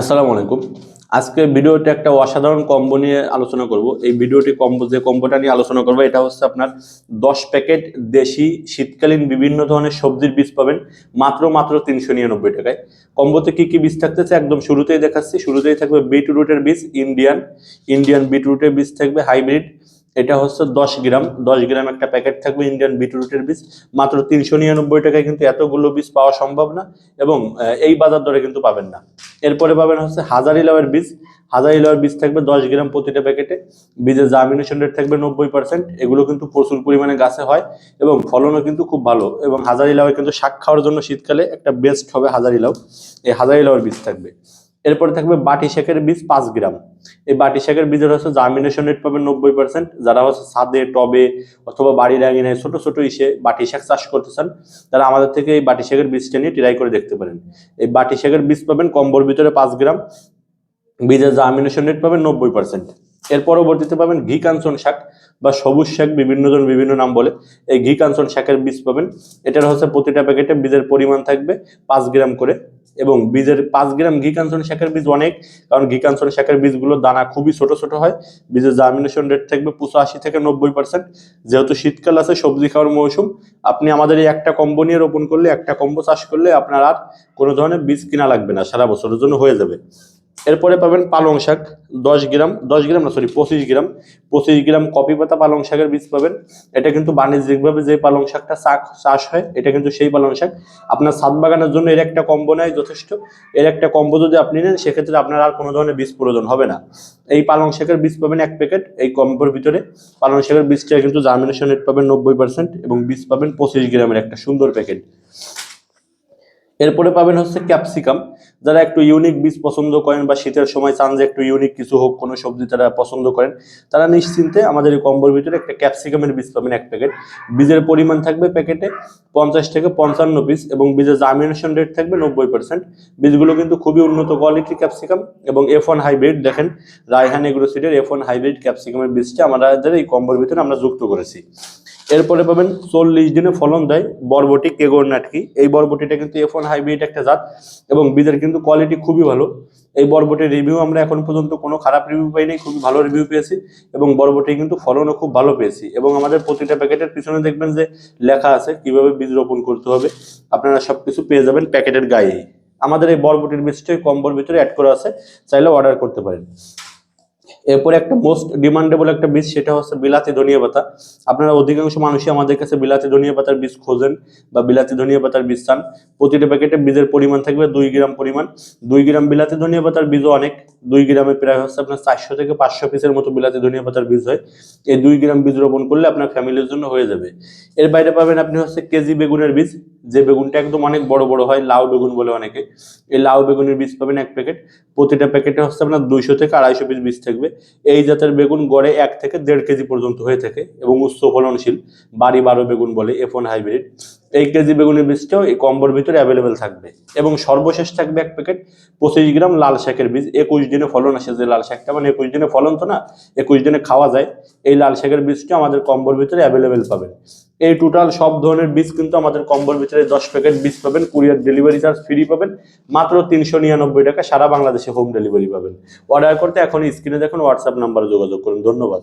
আসসালামু আলাইকুম। আজকে ভিডিওতে একটা অসাধারণ কম্বো নিয়ে আলোচনা করব। এই ভিডিওটি কম্বো যে কম্বোটা নিয়ে আলোচনা করব, এটা হচ্ছে আপনার দশ প্যাকেট দেশি, শীতকালীন বিভিন্ন ধরনের সবজির বীজ পাবেন, মাত্র মাত্র তিনশো নিরানব্বই টাকায়। কম্বোতে কি কি বীজ থাকতেছে একদম শুরুতেই দেখাচ্ছি। শুরুতেই থাকবে বিটরুটের বীজ ইন্ডিয়ান ইন্ডিয়ান বিটরুটের বীজ থাকবে হাইব্রিড এটা হচ্ছে দশ গ্রাম। দশ গ্রাম একটা প্যাকেট থাকবে ইন্ডিয়ান বিটরুটের বীজ। মাত্র তিনশো নিরানব্বই টাকায় কিন্তু এতগুলো বীজ পাওয়া সম্ভব না এবং এই বাজার দরে কিন্তু পাবেন না। এরপরে পাবেন হচ্ছে হাজারি লাউয়ের বীজ। হাজারি লাউয়ের বীজ থাকবে দশ গ্রাম প্রতিটা প্যাকেটে। বীজের জার্মিনেশন রেট থাকবে নব্বই পার্সেন্ট এগুলো কিন্তু প্রচুর পরিমাণে গাছে হয় এবং ফলনও কিন্তু খুব ভালো এবং হাজারি লাউয়ের কিন্তু শাক খাওয়ার জন্য শীতকালে একটা বেস্ট হবে হাজারি লাউ। এই হাজারি লাউয়ের বীজ থাকবে। এরপরে থাকবে বাটি শাকের বীজ পাঁচ গ্রাম। এই বাটি শাকের বীজের হচ্ছে জার্মিনেশন রেট পাবে নব্বই পার্সেন্ট যারা হচ্ছে ছাদে, টবে অথবা বাড়ির আঙিনে ছোট ছোট ইসে বাটি শাক চাষ করতে চান, তারা আমাদের থেকে এই বাটি শাকের বীজটা নিয়ে ট্রাই করে দেখতে পারেন। এই বাটি শাকের বীজ পাবেন কম্বর ভিতরে পাঁচ গ্রাম, বীজের জার্মিনেশন রেট পাবেন নব্বই পার্সেন্ট এর পরবর্তীতে পাবেন ঘি কাঞ্চন শাক বা সবুজ শাক, বিভিন্ন জন বিভিন্ন নাম বলে। এই ঘি কাঞ্চন শাকের বীজ পাবেন। এটার হচ্ছে প্রতিটা প্যাকেটে বীজের পরিমাণ থাকবে পাঁচ গ্রাম করে এবং বীজের পাঁচ গ্রাম ঘি কাঞ্চন শাকের বীজ অনেক, কারণ ঘি কাঞ্চন শাকের বীজগুলোর দানা খুবই ছোট ছোট হয়। বীজের জার্মিনেশন রেট থাকবে পঁচাশি থেকে নব্বই পার্সেন্ট যেহেতু শীতকাল আছে, সবজি খাওয়ার মৌসুম, আপনি আমাদের এই একটা কম্বো নিয়ে রোপণ করলে, একটা কম্বো চাষ করলে আপনার আর কোনো ধরনের বীজ কিনা লাগবে না, সারা বছরের জন্য হয়ে যাবে। এরপরে পাবেন পালং শাক, দশ গ্রাম দশ গ্রাম না সরি পঁচিশ গ্রাম। পঁচিশ গ্রাম কপি পাতা পালং শাকের বীজ পাবেন। এটা কিন্তু বাণিজ্যিকভাবে যে পালং শাকটা চাক চাষ হয়, এটা কিন্তু সেই পালং শাক। আপনার ছাদ বাগানের জন্য এর একটা কম্বো নেয় যথেষ্ট। এর একটা কম্বো যদি আপনি নেন, সেক্ষেত্রে আপনার আর কোনো ধরনের বীজ প্রয়োজন হবে না। এই পালং শাকের বীজ পাবেন এক প্যাকেট, এই কম্বোর ভিতরে। পালং শাকের বীজটা কিন্তু জার্মিনেশন রেট পাবেন নব্বই পার্সেন্ট এবং বীজ পাবেন পঁচিশ গ্রামের একটা সুন্দর প্যাকেট। এরপরে পাবেন হচ্ছে ক্যাপসিকাম। যারা একটু ইউনিক বীজ পছন্দ করেন বা শীতের সময় চান যে একটু ইউনিক কিছু হোক, কোনো সবজি তারা পছন্দ করেন, তারা নিশ্চিন্তে আমাদের এই কম্বোর ভিতরে একটা ক্যাপসিকামের বীজ পাবেন এক প্যাকেট। বীজের পরিমাণ থাকবে প্যাকেটে পঞ্চাশ থেকে পঞ্চান্ন পিস এবং বীজের জার্মিনেশন রেট থাকবে নব্বই পার্সেন্ট বীজগুলো কিন্তু খুবই উন্নত কোয়ালিটির ক্যাপসিকাম এবং এফ ওয়ান হাইব্রিড দেখেন, রায়হান এগ্রো সিডের এফ ওয়ান হাইব্রিড ক্যাপসিকামের বীজটা আমাদের এই কম্বোর ভিতরে আমরা যুক্ত করেছি। এরপরে পাবেন চল্লিশ দিনে ফলন দেয় বরবটি, কেগোর, নাটকি। এই বরবটিটা কিন্তু এফ ওয়ান হাইব্রিড একটা জাত এবং বীজের কিন্তু কোয়ালিটি খুবই ভালো। এই বরবটির রিভিউ আমরা এখন পর্যন্ত কোনো খারাপ রিভিউ পাইনি, খুবই ভালো রিভিউ পেয়েছি এবং বরবটি কিন্তু ফলনও খুব ভালো পেয়েছি এবং আমাদের প্রতিটা প্যাকেটের পিছনে দেখবেন যে লেখা আছে কীভাবে বীজ রোপণ করতে হবে। আপনারা সবকিছু পেয়ে যাবেন প্যাকেটের গায়েই আমাদের এই বরবটির বীজটা কম্বোর ভিতরে অ্যাড করা আছে, চাইলে অর্ডার করতে পারেন। এরপরে একটা মোস্ট ডিমান্ডেবল একটা বীজ, সেটা হচ্ছে বিলাতি ধনিয়া পাতা। আপনারা অধিকাংশ মানুষই আমাদের কাছে বিলাতি ধনিয়া পাতার বীজ খোঁজেন বা বিলাতি ধনিয়া পাতার বীজ চান। প্রতিটা প্যাকেটে বীজের পরিমাণ থাকবে দুই গ্রাম পরিমাণ। দুই গ্রাম বিলাতি ধনিয়া পাতার বীজও অনেক। দুই গ্রামে প্রায় হচ্ছে আপনার চারশো থেকে পাঁচশো পিসের মতো বিলাতি ধনিয়া পাতার বীজ হয়। এই দুই গ্রাম বীজ রোপণ করলে আপনার ফ্যামিলির জন্য হয়ে যাবে। এর বাইরে পাবেন আপনি হচ্ছে কেজি বেগুনের বীজ। যে বেগুনটা একদম অনেক বড় বড় হয়, লাউ বেগুন বলে অনেকে। এই লাউ বেগুনের বীজ পাবেন এক প্যাকেট। প্রতিটা প্যাকেটে হচ্ছে আপনার দুইশো থেকে আড়াইশো পিস বীজ থাকবে। এই জাতের বেগুন গড়ে এক থেকে দেড় কেজি পর্যন্ত হয়ে থাকে এবং উচ্চ ফলনশীল, বাড়ি বারো বেগুন বলে এফ হাইব্রিড এই কেজি বেগুনের বীজটাও এই কম্বোর ভিতরে অ্যাভেলেবেল থাকবে। এবং সর্বশেষ থাকবে এক প্যাকেট পঁচিশ গ্রাম লাল শাকের বীজ। একুশ দিনে ফলন আসে যে লাল শাকটা মানে একুশ দিনে ফলন তো না, একুশ দিনে খাওয়া যায়। এই লাল শাকের বীজটা আমাদের কম্বোর ভিতরে অ্যাভেলেবেল পাবেন। এই টোটাল সব ধরনের বীজ কিন্তু আমাদের কম্বোর ভিতরে দশ প্যাকেট বীজ পাবেন। কুরিয়ার ডেলিভারি চার্জ ফ্রি পাবেন। মাত্র তিনশো নিরানব্বই টাকা সারা বাংলাদেশে হোম ডেলিভারি পাবেন। অর্ডার করতে এখন স্ক্রিনে দেখুন হোয়াটসঅ্যাপ নাম্বারে যোগাযোগ করুন। ধন্যবাদ।